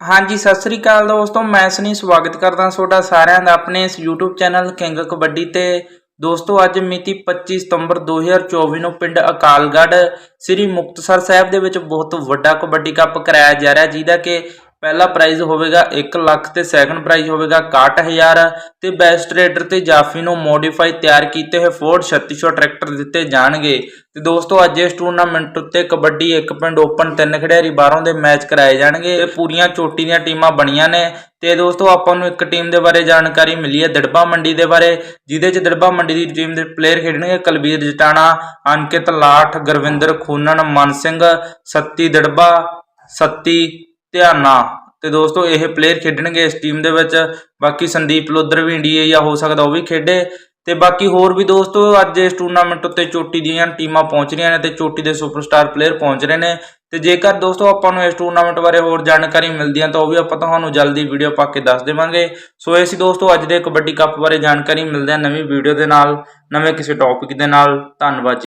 ਹਾਂਜੀ, ਸਤਿ ਸ੍ਰੀ ਅਕਾਲ ਦੋਸਤੋ, ਮੈਂ ਸਨੀ ਸਵਾਗਤ ਕਰਦਾ ਤੁਹਾਡਾ ਸਾਰਿਆਂ ਦਾ ਆਪਣੇ ਇਸ YouTube ਚੈਨਲ ਕਿੰਗ ਕਬੱਡੀ ਤੇ। ਦੋਸਤੋ, ਅੱਜ ਮਿਤੀ 25 ਸਤੰਬਰ 2024 ਨੂੰ ਪਿੰਡ ਅਕਾਲਗੜ੍ਹ ਸ੍ਰੀ ਮੁਕਤਸਰ ਸਾਹਿਬ ਦੇ ਵਿੱਚ ਬਹੁਤ ਵੱਡਾ ਕਬੱਡੀ ਕੱਪ ਕਰਾਇਆ ਜਾ ਰਿਹਾ, ਜਿਹਦਾ ਕਿ ਪਹਿਲਾ ਪ੍ਰਾਈਜ਼ ਹੋਵੇਗਾ 1 ਲੱਖ ਤੇ ਸੈਕੰਡ ਪ੍ਰਾਈਜ਼ ਹੋਵੇਗਾ 61000 ਤੇ ਬੈਸਟ ਰੇਡਰ ਤੇ ਜਾਫੀ ਨੂੰ ਮੋਡੀਫਾਈ ਤਿਆਰ ਕੀਤੇ ਹੋਏ ਫੋਰਡ 3600 ਟਰੈਕਟਰ ਦਿੱਤੇ ਜਾਣਗੇ। ਤੇ ਦੋਸਤੋ, ਅੱਜ ਇਸ ਟੂਰਨਾਮੈਂਟ ਉੱਤੇ ਕਬੱਡੀ ਇੱਕ ਪਿੰਡ ਓਪਨ ਤਿੰਨ ਖਿਡਾਰੀ ਬਾਹਰੋਂ ਦੇ ਮੈਚ ਕਰਾਏ ਜਾਣਗੇ ਇਹ ਪੂਰੀਆਂ ਚੋਟੀ ਦੀਆਂ ਟੀਮਾਂ ਬਣੀਆਂ ਨੇ। ਤੇ ਦੋਸਤੋ, ਆਪਾਂ ਨੂੰ ਇੱਕ ਟੀਮ ਦੇ ਬਾਰੇ ਜਾਣਕਾਰੀ ਮਿਲੀ ਹੈ ਦੜਬਾ ਮੰਡੀ ਦੇ ਬਾਰੇ, ਜਿਹਦੇ ਚ ਦੜਬਾ ਮੰਡੀ ਦੀ ਟੀਮ ਦੇ ਪਲੇਅਰ ਖੇਡਣਗੇ ਕੁਲਬੀਰ ਜਟਾਣਾ ਅੰਕਿਤ ਲਾਠ, ਗੁਰਵਿੰਦਰ ਖੂਨਨ ਮਨ ਸਿੰਘ, ਸੱਤੀ ਦੜਬਾ, ਸੱਤੀ ਧਿਆਨਾ ਤੇ ਦੋਸਤੋ, ਇਹ ਪਲੇਅਰ ਖੇਡਣਗੇ ਇਸ ਟੀਮ ਦੇ ਵਿੱਚ। ਬਾਕੀ ਸੰਦੀਪ ਲੋਦਰ ਵੀ ਇੰਡੀਆ ਜਾਂ ਹੋ ਸਕਦਾ ਉਹ ਵੀ ਖੇਡੇ। ਤੇ ਬਾਕੀ ਹੋਰ ਵੀ ਦੋਸਤੋ, ਅੱਜ ਇਸ ਟੂਰਨਾਮੈਂਟ ਉੱਤੇ ਚੋਟੀ ਦੀਆਂ ਟੀਮਾਂ ਪਹੁੰਚ ਰਹੀਆਂ ਨੇ ਤੇ ਚੋਟੀ ਦੇ ਸੁਪਰਸਟਾਰ ਪਲੇਅਰ ਪਹੁੰਚ ਰਹੇ ਨੇ। ਤੇ ਜੇਕਰ ਦੋਸਤੋ, ਆਪਾਂ ਨੂੰ ਇਸ ਟੂਰਨਾਮੈਂਟ ਬਾਰੇ ਹੋਰ ਜਾਣਕਾਰੀ ਮਿਲਦੀ ਹੈ ਤਾਂ ਉਹ ਵੀ ਆਪਾਂ ਤੁਹਾਨੂੰ ਜਲਦੀ ਵੀਡੀਓ ਪਾ ਕੇ ਦੱਸ ਦੇਵਾਂਗੇ। ਸੋ, ਇਹ ਸੀ ਦੋਸਤੋ, ਅੱਜ ਦੇ ਕਬੱਡੀ ਕੱਪ ਬਾਰੇ ਜਾਣਕਾਰੀ। ਮਿਲਦੇ ਆ ਨਵੀਂ ਵੀਡੀਓ ਦੇ ਨਾਲ, ਨਵੇਂ ਕਿਸੇ ਟੌਪਿਕ ਦੇ ਨਾਲ। ਧੰਨਵਾਦ